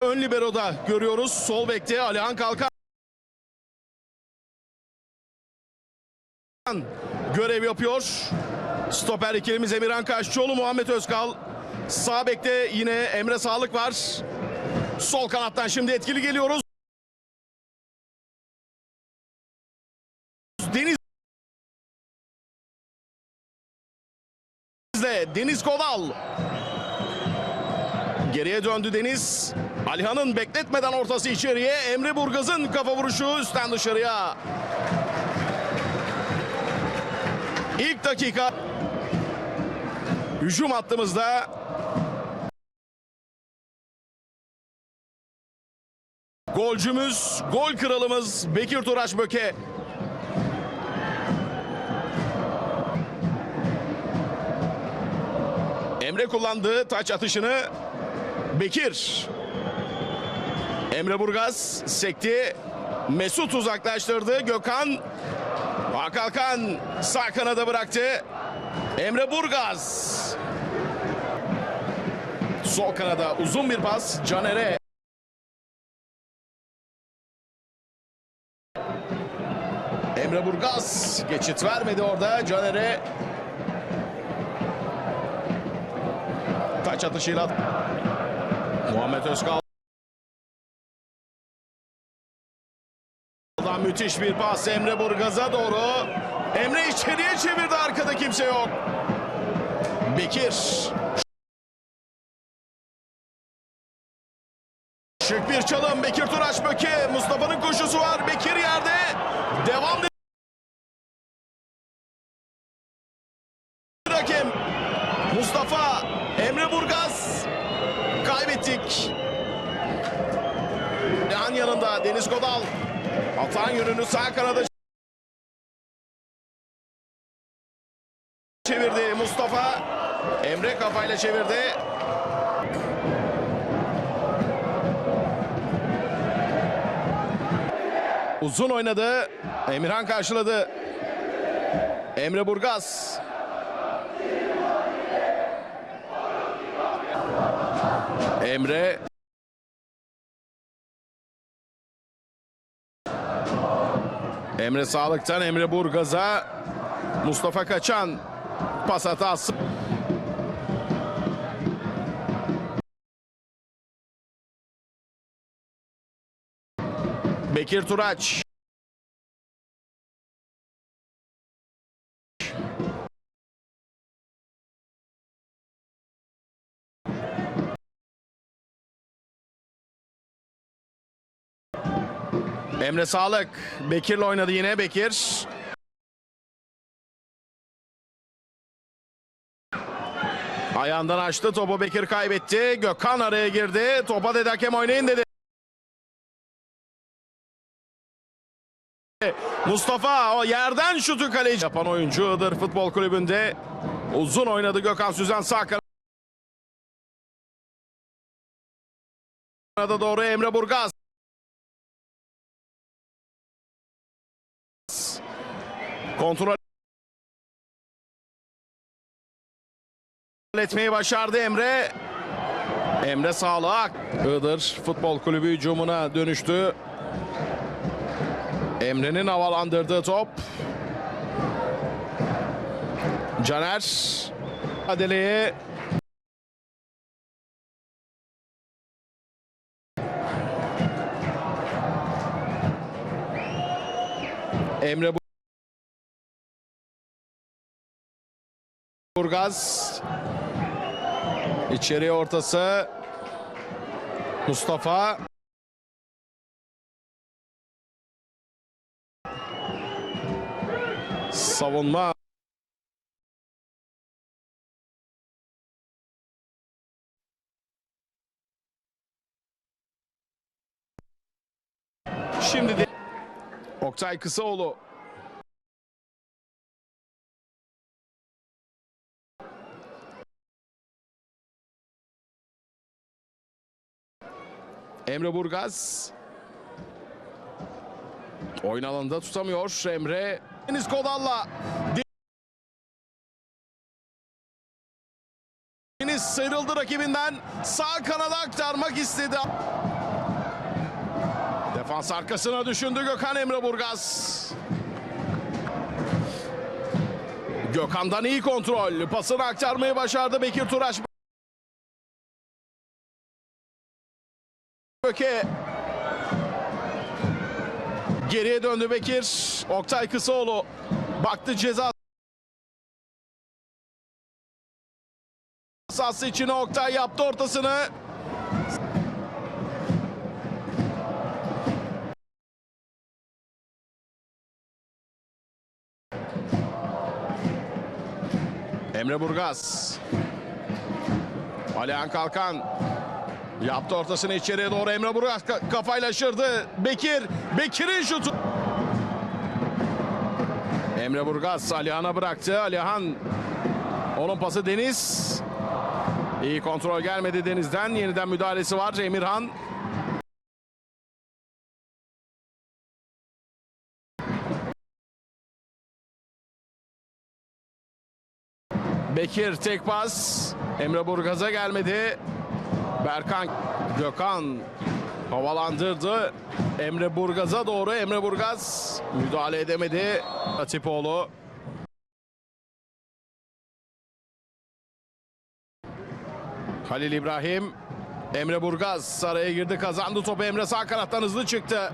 ön libero'da görüyoruz. Sol bekte Alihan Kalkan görev yapıyor. Stoper ikilimiz Emirhan Kaşçıoğlu, Muhammed Özkal. Sağ bekte yine Emre Sağlık var. Sol kanattan şimdi etkili geliyoruz. Deniz Deniz Kodal. Geriye döndü Deniz. Alihan'ın bekletmeden ortası içeriye. Emre Burgaz'ın kafa vuruşu üstten dışarıya. İlk dakika. Hücum hattımızda golcümüz, gol kralımız Bekir Turaç Böke. Emre kullandığı taç atışını Bekir. Emre Burgaz sekti. Mesut uzaklaştırdı. Gökhan Hakalkan sağ kanada bıraktı. Emre Burgaz. Sol kanada uzun bir pas Caner'e. Emre Burgaz geçit vermedi orada Caner'e. Taç atışıyla Muhammed Özkal. Müthiş bir pas Emre Burgaz'a doğru. Emre içeriye çevirdi arkada kimse yok. Bekir. Şık bir çalım Bekir Turaç Böke. Mustafa'nın koşusu var. Bekir yerde. Devam Hakem Mustafa Emre Burgaz kaybettik. Yan yanında Deniz Kodal. Atan yönünü sağ kanada çevirdi Mustafa. Emre kafayla çevirdi. Uzun oynadı. Emirhan karşıladı. Emre Burgaz. Emre Emre Sağlık'tan Emre Burgaz'a Mustafa Kaçan pas hatası. Bekir Turaç. Emre Sağlık. Bekir'le oynadı yine Bekir. Ayağından açtı. Topu Bekir kaybetti. Gökhan araya girdi. Topa dedi hakem oynayın dedi. Mustafa o yerden şutu kaleci yapan oyuncu Iğdır Futbol Kulübü'nde uzun oynadı Gökhan Süzen sağ kanada doğru Emre Burgaz. Kontrol etmeyi başardı Emre. Emre Sağlık. Iğdır Futbol Kulübü hücumuna dönüştü. Emre'nin havalandırdığı top. Caner. Adeleye Emre Burgaz. İçeriye ortası. Mustafa. Savunma. Şimdi de Oktay Kısaoğlu Emre Burgaz. Oyun alanında tutamıyor Emre. Deniz Kodal'la. Deniz sıyrıldı rakibinden. Sağ kanada aktarmak istedi. Defans arkasına düşündü Gökhan Emre Burgaz. Gökhan'dan iyi kontrol. Pasını aktarmayı başardı Bekir Turaç. Göke. Geriye döndü Bekir. Oktay Kısaoğlu. Baktı ceza sahası içine Oktay yaptı ortasını. Emre Burgaz. Alihan Kalkan. Yaptı ortasını içeriye doğru Emre Burgaz ka- kafayla aşırdı. Bekir. Bekir'in şutu. Emre Burgaz Alihan'a bıraktı. Alihan onun pası Deniz. İyi kontrol gelmedi Deniz'den. Yeniden müdahalesi var Emirhan. Bekir tek pas. Emre Burgaz'a gelmedi. Berkan Gökhan havalandırdı. Emre Burgaz'a doğru. Emre Burgaz müdahale edemedi. Atipoğlu. Halil İbrahim. Emre Burgaz araya girdi kazandı topu Emre sağ kanattan hızlı çıktı.